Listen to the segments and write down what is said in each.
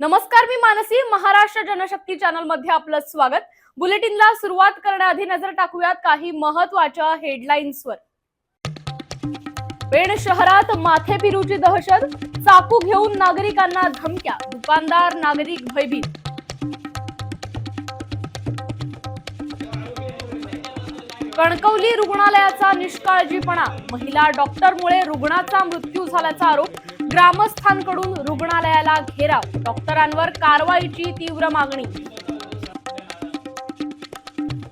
नमस्कार मी मानसी. महाराष्ट्र जनशक्ती चॅनलमध्ये आपलं स्वागत. बुलेटिनला सुरुवात करण्याआधी नजर टाकूयात काही महत्त्वाच्या हेडलाईन्सवर पेण शहरात माथेपिरूची दहशत चाकू घेऊन नागरिकांना धमक्या दुकानदार नागरिक भयभीत. कणकवली रुग्णालयाचा निष्काळजीपणा महिला डॉक्टरमुळे रुग्णाचा मृत्यू झाल्याचा आरोप ग्रामस्थांकडून रुग्णालयाला घेराव. डॉक्टरांवर कारवाईची तीव्र मागणी.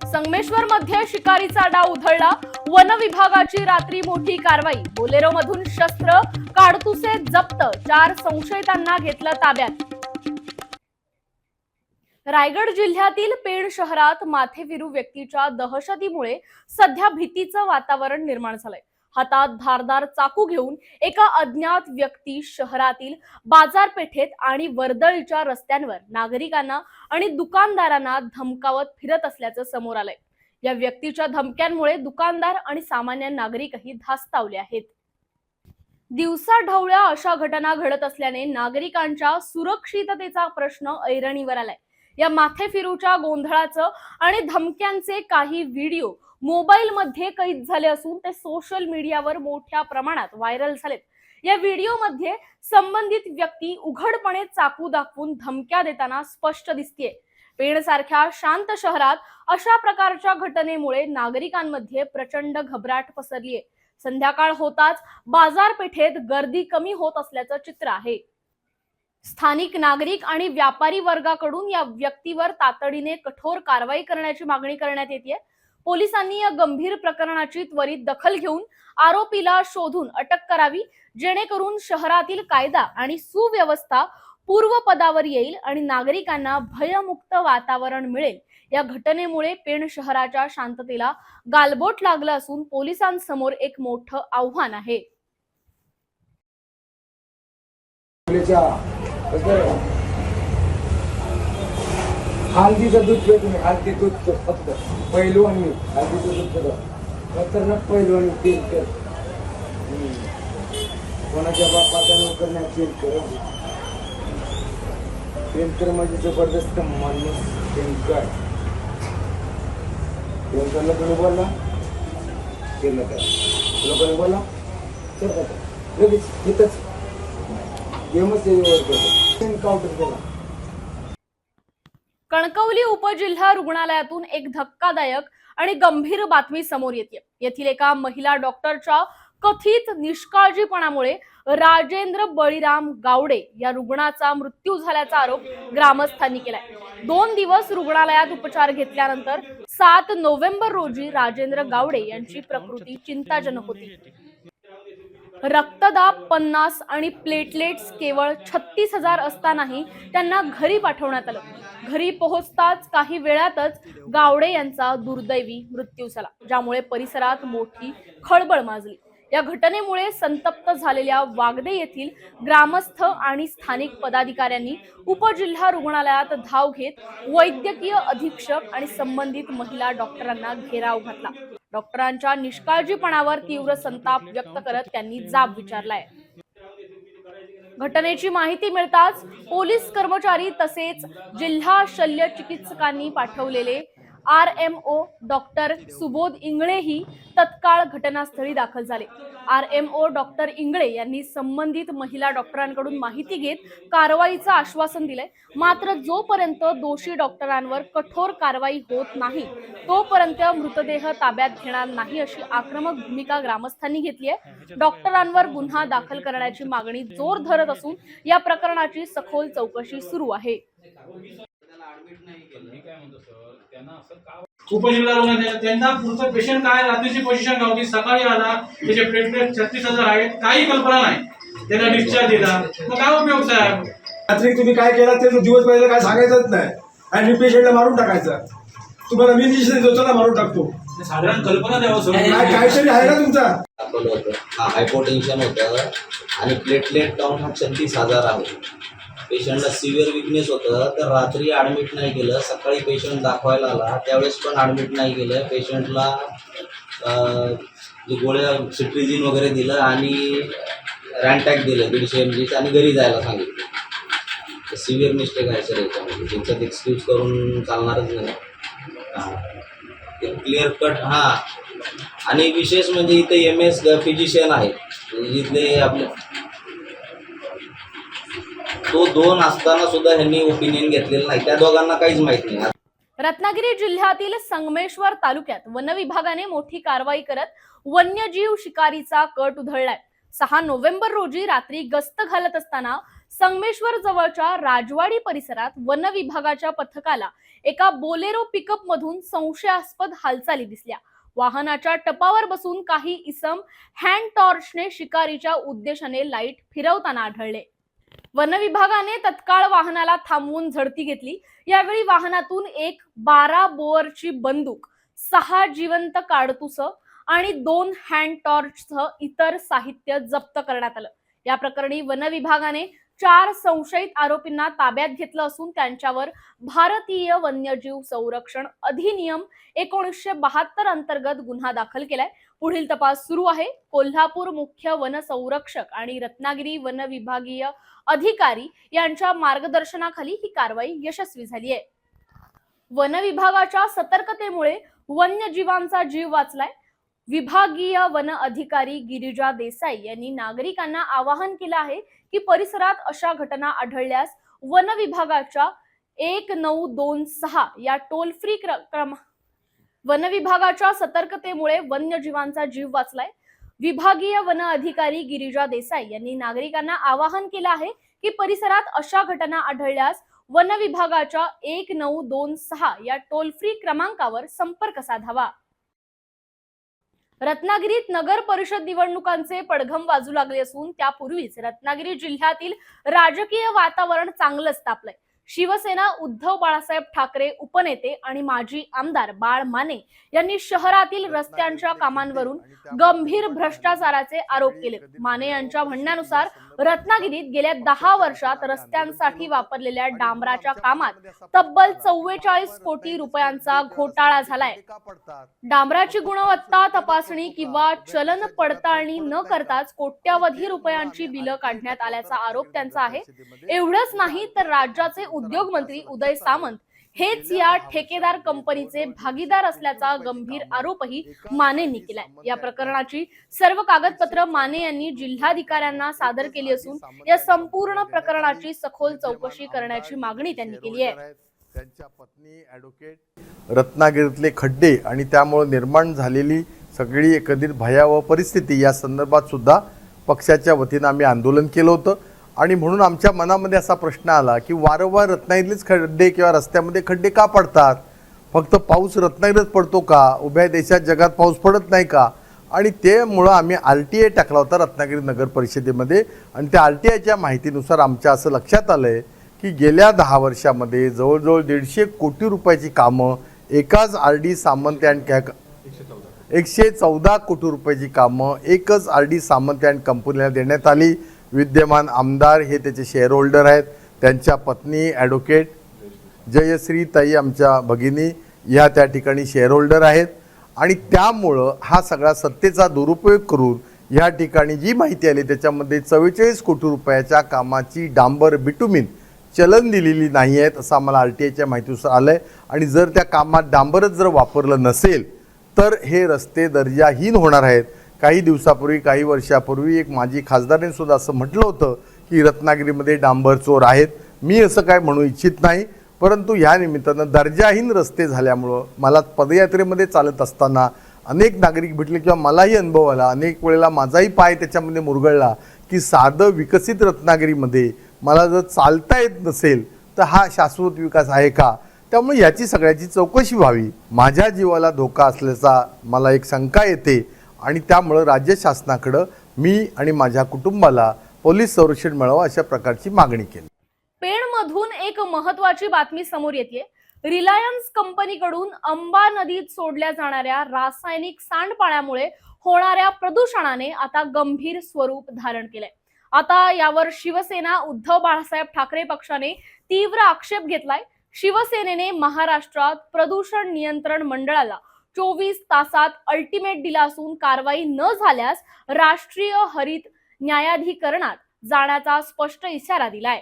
संगमेश्वर मध्ये शिकारीचा डाव उधळला. वन विभागाची रात्री मोठी कारवाई. बोलेरो मधून शस्त्र काडतुसे जप्त. चार संशयितांना घेतलं ताब्यात. रायगड जिल्ह्यातील पेण शहरात माथेविरू व्यक्तीच्या दहशतीमुळे सध्या भीतीचं वातावरण निर्माण झालंय. हातात धारदार चाकू घेऊन एका अज्ञात व्यक्ती शहरातील बाजारपेठेत आणि वर्दळीच्या रस्त्यांवर नागरिकांना आणि दुकानदारांना धमकावत फिरत असल्याचं समोर आलंय. या व्यक्तीच्या धमक्यांमुळे दुकानदार आणि सामान्य नागरिकही धास्तावले आहेत. दिवसा ढवळ्या अशा घटना घडत असल्याने नागरिकांच्या सुरक्षिततेचा प्रश्न ऐरणीवर आलाय. या माथेफिरूच्या गोंधळाचं आणि धमक्यांचे काही व्हिडिओ मोबाईलमध्ये कैद झाले असून ते सोशल मीडियावर मोठ्या प्रमाणात व्हायरल झालेत. या व्हिडिओमध्ये संबंधित व्यक्ती उघडपणे चाकू दाखवून धमक्या देताना स्पष्ट दिसतीये. पेण सारख्या शांत शहरात अशा प्रकारच्या घटनेमुळे नागरिकांमध्ये प्रचंड घबराट पसरलीये. संध्याकाळ होताच बाजारपेठेत गर्दी कमी होत असल्याचं चित्र आहे. स्थानिक नागरिक आणि व्यापारी वर्गाकडून या व्यक्तीवर तातडीने कठोर कारवाई करण्याची मागणी करण्यात येते पोलिसांनी या गंभीर प्रकरणाची त्वरित दखल घेऊन आरोपीला शोधून अटक करावी जेणेकरून शहरातील कायदा आणि सुव्यवस्था पूर्वपदावर येईल आणि नागरिकांना भयमुक्त वातावरण मिळेल. या घटनेमुळे पेण शहराच्या शांततेला गालबोट लागलं असून पोलिसांसमोर एक मोठं आव्हान आहे. हळदीचं दूध पेट तुम्ही. हळदी दूध पितो फक्त. पहिलू आणि हळदीचं दूध पितो खतरनाक पहिलू आणि तेल कर कोणाच्या बापाचा नोकर नाही तेल कर पेंटर म्हणजे जबरदस्त माणूस पेंटर पेंटरला कोणी बोलला. केलं काय तुला कोणी बोलला तर लगेच इथंच. गेमच एन्काउंटर केला. कणकवली उपजिल्हा रुग्णालयातून एक धक्कादायक आणि गंभीर बातमी समोर येते. येथील एका महिला डॉक्टरच्या कथित निष्काळजीपणामुळे राजेंद्र बळीराम गावडे या रुग्णाचा मृत्यू झाल्याचा आरोप ग्रामस्थांनी केलाय. दोन दिवस रुग्णालयात उपचार घेतल्यानंतर सात नोव्हेंबर रोजी राजेंद्र गावडे यांची प्रकृती चिंताजनक होती. रक्तदाब पन्नास आणि प्लेटलेट्स केवळ छत्तीस हजार असतानाही त्यांना घरी पाठवण्यात आलं. घरी पोहोचताच काही वेळातच गावडे यांचा दुर्दैवी मृत्यू झाला ज्यामुळे परिसरात मोठी खळबळ माजली. या घटनेमुळे संतप्त झालेल्या वागदे येथील ग्रामस्थ आणि स्थानिक पदाधिकाऱ्यांनी उपजिल्हा रुग्णालयात धाव घेत वैद्यकीय अधीक्षक आणि संबंधित महिला डॉक्टरांना घेराव घातला. डॉक्टरांच्या निष्काळजीपणावर तीव्र संताप व्यक्त करत त्यांनी जाब विचारलाय. घटनेची माहिती मिळताच पोलीस कर्मचारी तसेच जिल्हा शल्य चिकित्सकांनी पाठवलेले R M O doctor Subodh इंगळेही तत्काळ घटनास्थळी दाखल झाले. R M O doctor Ingle यांनी संबंधित महिला डॉक्टरांकडून माहिती घेत कारवाईचं आश्वासन दिलंय. मात्र जोपर्यंत दोषी डॉक्टरांवर कठोर कारवाई होत नाही तोपर्यंत मृतदेह ताब्यात घेणार नाही अशी आक्रमक भूमिका ग्रामस्थांनी घेतली आहे. डॉक्टरांवर गुन्हा दाखल करण्याची मागणी जोर धरत असून या प्रकरणाची सखोल चौकशी सुरू आहे. उपजिल्हा रुग्णालय त्यांना पुढचं पेशंट काय रात्रीची पोझिशन नव्हती सकाळी आला त्याचे प्लेटलेट छत्तीस हजार आहेत काही कल्पना नाही. त्याला डिस्चार्ज दिला. मग काय उपयोग साहेब? रात्री तुम्ही काय केला? ते दिवस पहिला काय सांगायचंच नाही. आणि मी पेशंटला मारून टाकायचं. तुम्हाला मी डिसिजन देतो चला मारून टाकतो. साधारण कल्पना द्यावं सर. काय काहीतरी आहे ना तुमचा? दाखवलं होतं. हा हायपोटेन्शन होतं. आणि प्लेटलेट काउंट हा छत्तीस हजार आहे. पेशंटला सिव्हिअर विकनेस होतं तर रात्री ॲडमिट नाही केलं. सकाळी पेशंट दाखवायला आला. त्यावेळेस पण ॲडमिट नाही केलं. पेशंटला जे गोळ्या सिट्रिजिन वगैरे दिलं आणि रॅनटॅक दिलं दीडशे एम जीचं आणि घरी जायला सांगितलं. तर सिव्हिअर मिस्टेक आहे सर याच्यामध्ये. त्यांच्यात एक्सक्यूज करून चालणारच नाही. क्लिअर कट हां. आणि विशेष म्हणजे इथे एम एस फिजिशियन आहे जिथले इथले आपले तो दोन असताना सुद्धा ह्यांनी ओपिनियन घेतलेलं नाही. त्या दोघांना काहीच माहीत नाही. रत्नागिरी जिल्ह्यातील संगमेश्वर तालुक्यात वन विभागाने मोठी कारवाई करत वन्यजीव शिकारीचा कट उधळलाय. सहा नोव्हेंबर रोजी रात्री गस्त घालत असताना संगमेश्वर जवळच्या राजवाडी परिसरात वन विभागाच्या पथकाला एका बोलेरो पिकअप मधून संशयास्पद हालचाली दिसल्या. वाहनाच्या टपावर बसून काही इसम हँड टॉर्चने शिकारीच्या उद्देशाने लाइट फिरवताना आढळले. वन विभागाने तत्काळ वाहनाला थांबवून झडती घेतली. यावेळी वाहनातून एक बारा बोअरची बंदूक सहा जिवंत काडतुस आणि दोन हँड टॉर्चसह इतर साहित्य जप्त करण्यात आलं. या प्रकरणी वन विभागाने चार संशयित आरोपींना ताब्यात घेतलं असून त्यांच्यावर भारतीय वन्यजीव संरक्षण अधिनियम एकोणीसशे बहात्तर अंतर्गत गुन्हा दाखल केलाय. पुढील तपास सुरू आहे. कोल्हापूर मुख्य वन संरक्षक आणि रत्नागिरी वन विभागीय अधिकारी यांच्या मार्गदर्शनाखाली ही कारवाई यशस्वी झाली आहे. वन विभागाच्या सतर्कतेमुळे वन्यजीवांचा जीव वाचलाय. विभागीय वन अधिकारी गिरिजा देसाई यांनी नागरिकांना आवाहन केलं आहे की परिसरात अशा घटना आढळल्यास वन विभागाच्या एक नऊ दोन सहा या टोल फ्री क्रम वन विभागाच्या सतर्कतेमुळे वन्यजीवांचा जीव वाचलाय. विभागीय वन अधिकारी गिरिजा देसाई यांनी नागरिकांना आवाहन केलं आहे की परिसरात अशा घटना आढळल्यास वन विभागाच्या एक नऊ दोन सहा या टोल फ्री क्रमांकावर संपर्क साधावा. रत्नागिरीत नगर परिषद निवडणुकांचे पडघम वाजू लागले असून त्यापूर्वीच रत्नागिरी जिल्ह्यातील राजकीय वातावरण चांगलंच तापलंय. शिवसेना उद्धव बाळासाहेब ठाकरे उपनेते आणि माजी आमदार बाळ माने यांनी शहरातील रस्त्यांच्या कामांवरून गंभीर भ्रष्टाचाराचे आरोप केले माने यांच्या म्हणण्यानुसार रत्नागिरीत गेल्या दहा वर्षात रस्त्यांसाठी वापरलेल्या डांबराच्या कामात तब्बल चव्वेचाळीस कोटी रुपयांचा घोटाळा झालाय. डांबराची गुणवत्ता तपासणी किंवा चलन पडताळणी न करताच कोट्यावधी रुपयांची बिलं काढण्यात आल्याचा आरोप त्यांचा आहे. एवढंच नाही तर राज्याचे उद्योग मंत्री उदय सामंत हेच या ठेकेदार कंपनीचे भागीदार असल्याचा गंभीर आरोपही मानेंनी केलाय. या प्रकरणाची सर्व कागदपत्र माने यांनी जिल्हाधिकाऱ्यांना सादर केली असून या संपूर्ण प्रकरणाची सखोल चौकशी करण्याची मागणी त्यांनी केली आहे. त्यांच्या पत्नी ॲडव्होकेट रत्नागिरीतले खड्डे आणि त्यामुळे निर्माण झालेली सगळी एकंदरीत भयावह परिस्थिती या संदर्भात सुद्धा पक्षाच्या वतीनं आम्ही आंदोलन केलं होतं. आणि म्हणून आमच्या मनामध्ये असा प्रश्न आला की वारंवार रत्नागिरीतलेच खड्डे किंवा रस्त्यामध्ये खड्डे का पडतात? फक्त पाऊस रत्नागिरीत पडतो का? उभ्या देशात जगात पाऊस पडत नाही का? आणि त्यामुळं आम्ही आर टी आय टाकला होता रत्नागिरी नगर परिषदेमध्ये. आणि त्या आर टी आयच्या माहितीनुसार आमच्या असं लक्षात आलं आहे की गेल्या दहा वर्षामध्ये जवळजवळ दीडशे कोटी रुपयाची कामं एकाच आर डी सामंत अँड कॅ एकशे चौदा कोटी रुपयाची कामं एकच आर डी सामंत अँड कंपनीला देण्यात आली. विद्यमान आमदार हे त्याचे शेअर होल्डर आहेत. त्यांच्या पत्नी ॲडव्होकेट जयश्री ताई आमच्या भगिनी ह्या त्या ठिकाणी शेअर होल्डर आहेत. आणि त्यामुळं हा सगळा सत्तेचा दुरुपयोग करून ह्या ठिकाणी जी माहिती आली त्याच्यामध्ये चव्वेचाळीस कोटी रुपयाच्या कामाची डांबर बिटुमिन चलन दिलेली नाही आहेत असं आम्हाला आर टी आयच्या माहितीनुसार आलं आहे आणि जर त्या कामात डांबरच जर वापरलं नसेल तर हे रस्ते दर्जाहीन होणार आहेत. काही दिवसापूर्वी काही वर्षापूर्वी एक माजी खासदाराने सुद्धा असं म्हटलं होतं की रत्नागिरीमध्ये डांबर चोर आहेत. मी असं काय म्हणू इच्छित नाही. परंतु ह्या निमित्तानं दर्जाहीन रस्ते झाल्यामुळं मला पदयात्रेमध्ये चालत असताना अनेक नागरिक भेटले किंवा मलाही अनुभव आला. अनेक वेळेला माझाही पाय त्याच्यामध्ये मुरगळला की साधं विकसित रत्नागिरीमध्ये मला जर चालता येत नसेल तर हा शाश्वत विकास आहे का? त्यामुळे याची सगळ्याची चौकशी व्हावी. माझ्या जीवाला धोका असल्याचा मला एक शंका येते. आणि त्यामुळं राज्य शासनाकडं मी आणि माझ्या कुटुंबाला पोलीस संरक्षण मिळावं अशा प्रकारची मागणी केली. पेणमधून एक महत्वाची बातमी समोर येते रिलायन्स कंपनीकडून अंबा नदीत सोडल्या जाणाऱ्या रासायनिक सांडपाण्यामुळे होणाऱ्या प्रदूषणाने आता गंभीर स्वरूप धारण केलंय. आता यावर शिवसेना उद्धव बाळासाहेब ठाकरे पक्षाने तीव्र आक्षेप घेतलाय. शिवसेनेने महाराष्ट्रात प्रदूषण नियंत्रण मंडळाला चोवीस तासात अल्टिमेट दिला असून कारवाई न झाल्यास राष्ट्रीय हरित न्यायाधिकरणात जाण्याचा स्पष्ट इशारा दिलाय.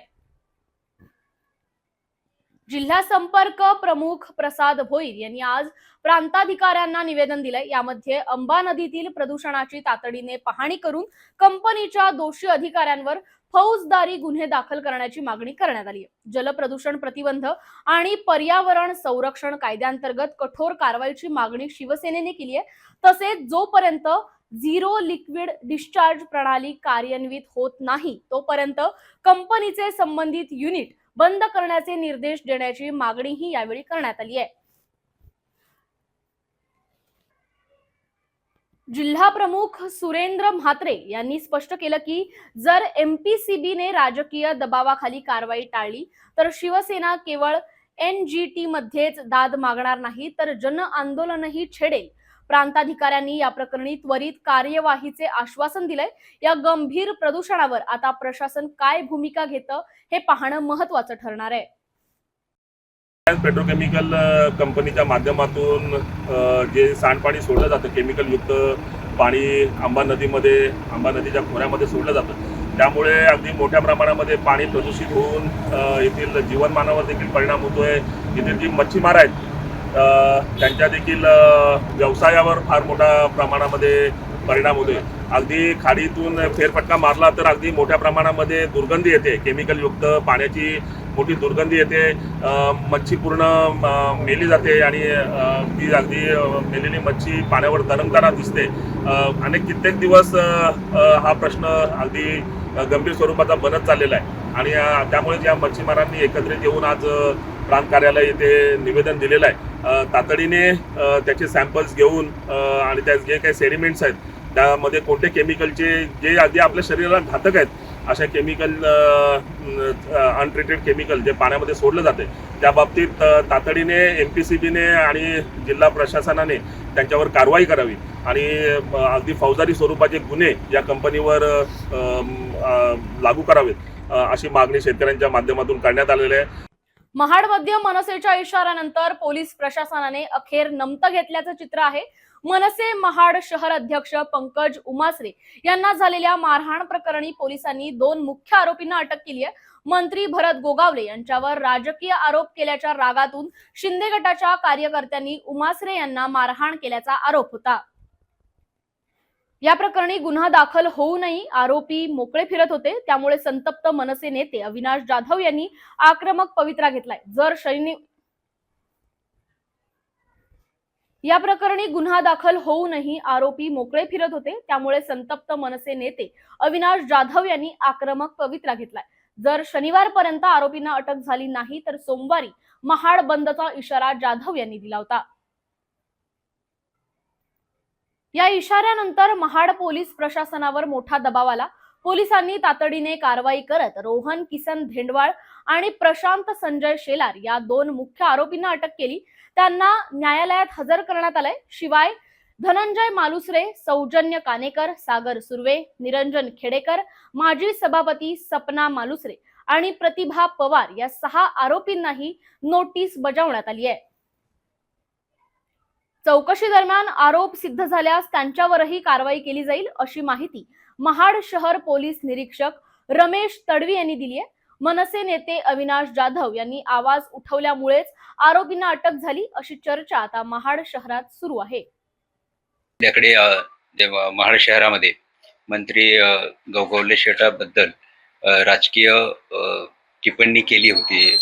जिल्हा संपर्क प्रमुख प्रसाद भोईर यांनी आज प्रांताधिकाऱ्यांना निवेदन दिलंय. यामध्ये अंबा नदीतील प्रदूषणाची तातडीने पाहणी करून कंपनीच्या दोषी अधिकाऱ्यांवर फौजदारी गुन्हे दाखल करण्याची मागणी करण्यात आली आहे. जलप्रदूषण प्रतिबंध आणि पर्यावरण संरक्षण कायद्यांतर्गत कठोर कारवाईची मागणी शिवसेनेने केली आहे. तसेच जोपर्यंत झिरो लिक्विड डिस्चार्ज प्रणाली कार्यान्वित होत नाही तोपर्यंत कंपनीचे संबंधित युनिट बंद करण्याचे निर्देश देण्याची मागणीही यावेळी करण्यात आली आहे. जिल्हा प्रमुख सुरेंद्र म्हात्रे यांनी स्पष्ट केलं की जर एमपीसीबीने राजकीय दबावाखाली कारवाई टाळली तर शिवसेना केवळ एन जी मध्येच दाद मागणार नाही तर जन आंदोलनही छेडेल. प्रांताधिकाऱ्यांनी या प्रकरणी त्वरित कार्यवाहीचे आश्वासन दिलंय. या गंभीर प्रदूषणावर आता प्रशासन काय भूमिका घेतं हे पाहणं महत्वाचं ठरणार आहे. पेट्रोकेमिकल कंपनीच्या माध्यमातून जे सांडपाणी सोडलं जातं केमिकलयुक्त पाणी आंबा नदीमध्ये आंबा नदीच्या खोऱ्यामध्ये सोडलं जातं. त्यामुळे अगदी मोठ्या प्रमाणामध्ये पाणी प्रदूषित होऊन येथील जीवनमानावर देखील परिणाम होतो आहे येथील जी मच्छीमार आहेत त्यांच्या देखील व्यवसायावर फार मोठ्या प्रमाणामध्ये परिणाम होतोय. अगदी खाडीतून फेरफटका मारला तर अगदी मोठ्या प्रमाणामध्ये दुर्गंधी येते. केमिकलयुक्त पाण्याची मोठी दुर्गंधी येते मच्छी पूर्ण मेली जाते आणि ती अगदी मेलेली मच्छी पाण्यावर तरंगताना दिसते. आणि कित्येक दिवस हा प्रश्न अगदी गंभीर स्वरूपाचा बनत चाललेला आहे. आणि त्यामुळे ज्या मच्छीमारांनी एकत्रित येऊन आज प्रांत कार्यालय येथे निवेदन दिलेलं आहे. तातडीने त्याचे सॅम्पल्स घेऊन आणि त्या जे काही सेडिमेंट्स आहेत त्यामध्ये कोणते केमिकलचे जे अगदी आपल्या शरीराला घातक आहेत अशा केमिकल अनट्रीटेड केमिकल जे पाण्यामध्ये सोडलं जाते त्या बाबतीत तातडीने एम पी सी बीने आणि जिल्हा प्रशासनाने त्यांच्यावर कारवाई करावी. आणि अगदी फौजदारी स्वरूपाचे गुन्हे या कंपनीवर लागू करावेत अशी मागणी शेतकऱ्यांच्या माध्यमातून करण्यात आलेली आहे. महाडमध्ये मनसेच्या इशाऱ्यानंतर पोलीस प्रशासनाने अखेर नमतं घेतल्याचं चित्र आहे. मनसे महाड शहर अध्यक्ष पंकज उमासरे यांना झालेल्या मारहाण प्रकरणी पोलिसांनी दोन मुख्य आरोपींना अटक केली आहे. मंत्री भरत गोगावले यांच्यावर राजकीय आरोप केल्याच्या रागातून शिंदे गटाच्या कार्यकर्त्यांनी उमासरे यांना मारहाण केल्याचा आरोप होता. या प्रकरणी गुन्हा दाखल होऊनही आरोपी मोकळे फिरत होते त्यामुळे संतप्त मनसे नेते अविनाश जाधव यांनी आक्रमक पवित्रा घेतलाय. जर शैनी या प्रकरणी गुन्हा दाखल होऊनही आरोपी मोकळे फिरत होते. त्यामुळे संतप्त मनसे नेते अविनाश जाधव यांनी आक्रमक पवित्रा घेतलाय. जर शनिवारपर्यंत आरोपींना अटक झाली नाही तर सोमवारी महाड बंदचा इशारा जाधव यांनी दिला होता. या इशाऱ्यानंतर महाड पोलीस प्रशासनावर मोठा दबाव आला. पोलिसांनी तातडीने कारवाई करत रोहन किसन धेंडवाळ आणि प्रशांत संजय शेलार या दोन मुख्य आरोपींना अटक केली. त्यांना न्यायालयात हजर करण्यात आलंय. शिवाय धनंजय मालुसरे सौजन्य कानेकर सागर सुर्वे निरंजन खेडेकर माजी सभापती सपना मालुसरे आणि प्रतिभा पवार या सहा आरोपींनाही नोटीस बजावण्यात आली आहे. चौकशी दरम्यान आरोप सिद्ध झाल्यास त्यांच्यावरही कारवाई केली जाईल अशी माहिती महाड शहर पोलीस निरीक्षक रमेश तडवी यांनी दिली आहे. मनसे नेते अविनाश जाधव यांनी आवाज उठवल्यामुळेच आरोपींना अटक झाली अशी चर्चा आता महाड शहरात सुरू आहे. आपल्याकडे महाड शहरामध्ये मंत्री अ, गौगवले शेटाबद्दल राजकीय टिप्पणी केली होती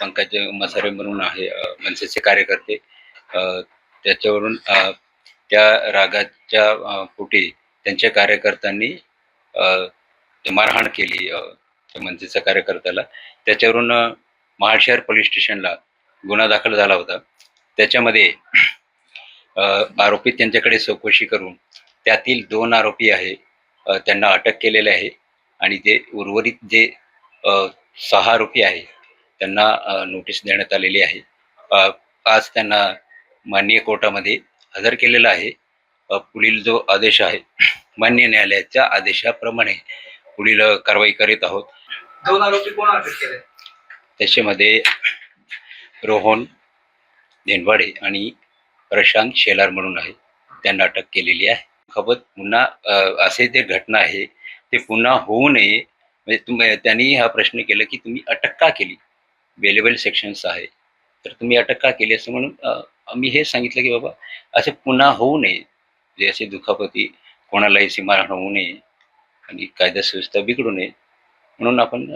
पंकज मसारे म्हणून आहे मनसेचे कार्यकर्ते त्याच्यावरून त्या रागाच्या पोटी त्यांच्या कार्यकर्त्यांनी मारहाण केली अ, कार्यकर्त्याला. त्याच्यावरून अ, महाड शहर पोलीस स्टेशनला गुन्हा दाखल झाला होता. त्याच्यामध्ये आरोपी त्यांच्याकडे चौकशी करून त्यातील दोन आरोपी आहे त्यांना अटक केलेले आहे आणि ते उर्वरित जे सहा आरोपी आहे त्यांना नोटीस देण्यात आलेली आहे. आज त्यांना माननीय कोर्टामध्ये हजर केलेला आहे. पुढील जो आदेश आहे मान्य न्यायालयाच्या आदेशाप्रमाणे पुढील कारवाई करीत आहोत. दोन आरोपी कोण अटक केले? त्याच्यामध्ये रोहन धेनवाडे आणि प्रशांत शेलार म्हणून आहे त्यांना अटक केलेली आहे. खबत पुन्हा असे जे घटना आहे ते पुन्हा होऊ नये. म्हणजे तुम्ही त्यांनी हा प्रश्न केला की तुम्ही अटक का केली? बेलेबल सेक्शन्स आहे. तर तुम्ही अटक का केली असं म्हणून मी हे सांगितलं की बाबा असे पुन्हा होऊ नये. जे असे दुखापती कोणालाही सीमारण होऊ नये आणि कायदा सुव्यवस्था बिघडू नये म्हणून आपण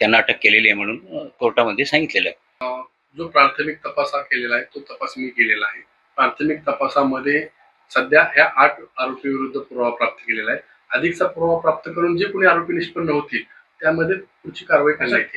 त्यांना अटक केलेली आहे म्हणून कोर्टामध्ये सांगितलेलं आहे. जो प्राथमिक तपास हा केलेला आहे तो तपास मी केलेला आहे. प्राथमिक तपासामध्ये सध्या ह्या आठ आरोपी विरुद्ध पुरावा प्राप्त केलेला आहे. अधिकचा पुरावा प्राप्त करून जे कोणी आरोपी निष्पन्न होतील त्यामध्ये पुढची कारवाई करण्यात येईल.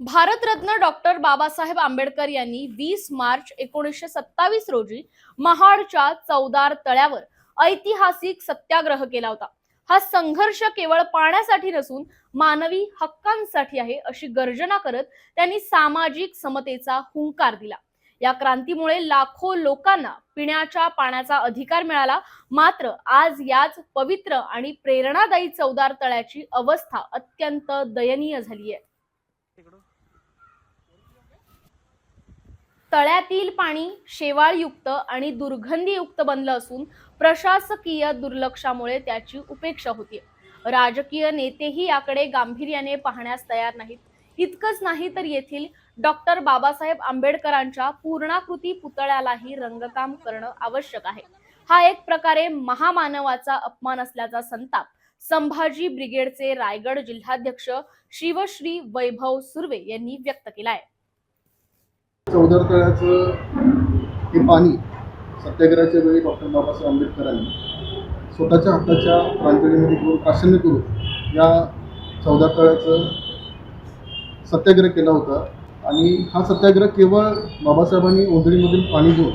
भारतरत्न डॉक्टर बाबासाहेब आंबेडकर यांनी वीस मार्च एकोणीसशे सत्तावीस रोजी महाडच्या चौदार तळ्यावर ऐतिहासिक सत्याग्रह केला होता. हा संघर्ष केवळ पाण्यासाठी नसून मानवी हक्कांसाठी आहे अशी गर्जना करत त्यांनी सामाजिक समतेचा हुंकार दिला. या क्रांतीमुळे लाखो लोकांना पिण्याच्या पाण्याचा अधिकार मिळाला. मात्र आज याच पवित्र आणि प्रेरणादायी चौदार तळ्याची अवस्था अत्यंत दयनीय झाली आहे तळ्यातील पाणी शेवाळयुक्त आणि दुर्गंधीयुक्त बनलं असून प्रशासकीय दुर्लक्षामुळे त्याची उपेक्षा होती. राजकीय नेतेही याकडे गांभीर्याने पाहण्यास तयार नाहीत. इतकंच नाही तर येथील डॉक्टर बाबासाहेब आंबेडकरांच्या पूर्णाकृती पुतळ्यालाही रंगकाम करणं आवश्यक आहे. हा एक प्रकारे महामानवाचा अपमान असल्याचा संताप संभाजी ब्रिगेडचे रायगड जिल्हाध्यक्ष शिवश्री वैभव सुर्वे यांनी व्यक्त केला आहे चौधर तळ्याचं हे पाणी सत्याग्रहाच्या वेळी डॉक्टर बाबासाहेब आंबेडकरांनी स्वतःच्या हाताच्या प्रांजळीमध्ये करून प्राशन्य करून या चौदा तळ्याचं सत्याग्रह केला होता. आणि हा सत्याग्रह केवळ बाबासाहेबांनी ओंधळीमधून पाणी घेऊन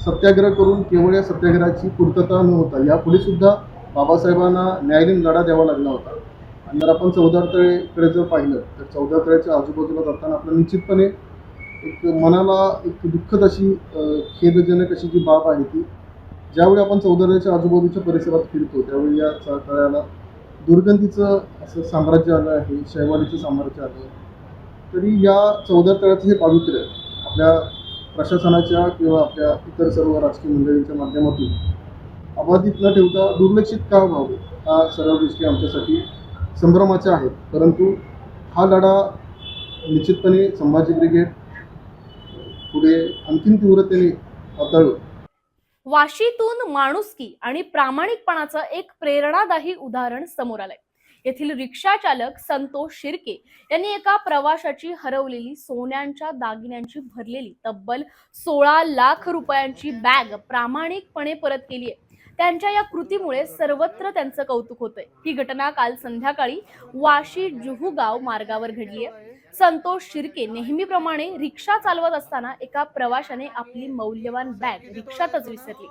सत्याग्रह करून केवळ या सत्याग्रहाची पूर्तता न होता यापुढे सुद्धा बाबासाहेबांना न्यायालयीन लढा द्यावा लागला होता. आणि जर आपण चौदार तळेकडे जर पाहिलं तर चौदार तळ्याच्या आजूबाजूला जाताना आपल्याला निश्चितपणे एक मनाला एक दुःखद अशी खेदजनक अशी जी बाब आहे ती ज्यावेळी आपण चौदाऱ्याच्या आजूबाजूच्या परिसरात फिरतो त्यावेळी या तळ्याला दुर्गंधीचं असं साम्राज्य आलं आहे शैवालीचं साम्राज्य आलं आहे. तरी या चौदा तळ्याचं हे पावित्र्य आपल्या प्रशासनाच्या किंवा आपल्या इतर सर्व राजकीय मंडळींच्या माध्यमातून अबाधित न ठेवता दुर्लक्षित का व्हावं हा सर्व गोष्टी आमच्यासाठी संभ्रमाच्या आहेत परंतु हा लढा निश्चितपणे संभाजी ब्रिगेड पुढे अंतिम तीव्रतेने हाताळू. वाशीतून माणुसकी आणि प्रामाणिकपणाचं एक प्रेरणादायी उदाहरण समोर आलंय. येथील रिक्षा चालक संतोष शिर्के यांनी एका प्रवाशाची हरवलेली सोन्यांच्या दागिन्यांची भरलेली तब्बल सोळा लाख रुपयांची बॅग प्रामाणिकपणे परत केली आहे. त्यांच्या या कृतीमुळे सर्वत्र त्यांचं कौतुक होतंय. ही घटना काल संध्याकाळी वाशी जुहूगाव मार्गावर घडली आहे. संतोष शिर्के नेहमीप्रमाणे रिक्षा चालवत असताना एका प्रवाशाने आपली मौल्यवान बॅग रिक्षातच विसरली.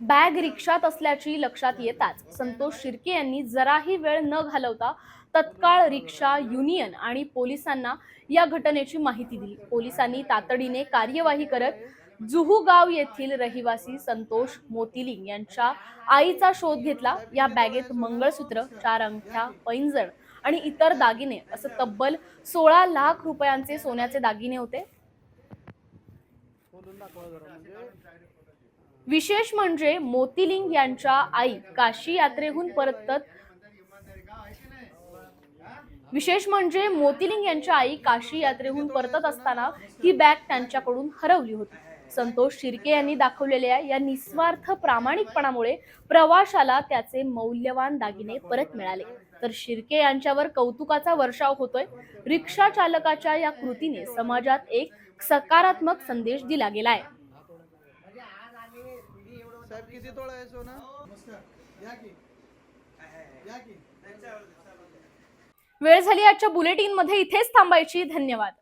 बॅग रिक्षात असल्याची लक्षात येताच संतोष शिर्के यांनी जराही वेळ न घालवता तत्काळ रिक्षा युनियन आणि पोलिसांना या घटनेची माहिती दिली. पोलिसांनी तातडीने कार्यवाही करत जुहू गाव येथील रहिवासी संतोष मोतीलिंग यांच्या आईचा शोध घेतला. या बॅगेत मंगळसूत्र चार अंगठ्या पैंजण आणि इतर दागिने असं तब्बल सोळा लाख रुपयांचे सोन्याचे दागिने होते. विशेष म्हणजे मोतीलिंग यांच्या आई काशी यात्रेहून परतत. विशेष म्हणजे मोतीलिंग यांच्या आई काशी यात्रेहून परतत असताना ही बॅग त्यांच्याकडून हरवली होती. संतोष शिर्के यांनी दाखवलेल्या या निस्वार्थ प्रामाणिकपणामुळे प्रवाशाला त्याचे मौल्यवान दागिने परत मिळाले. तर शिर्के यांच्यावर कौतुकाचा वर्षाव होतोय. रिक्षा चालकाच्या या कृतीने समाजात एक सकारात्मक संदेश दिला गेलाय वेळ झाली आजच्या बुलेटिनमध्ये इथेच थांबायची. धन्यवाद.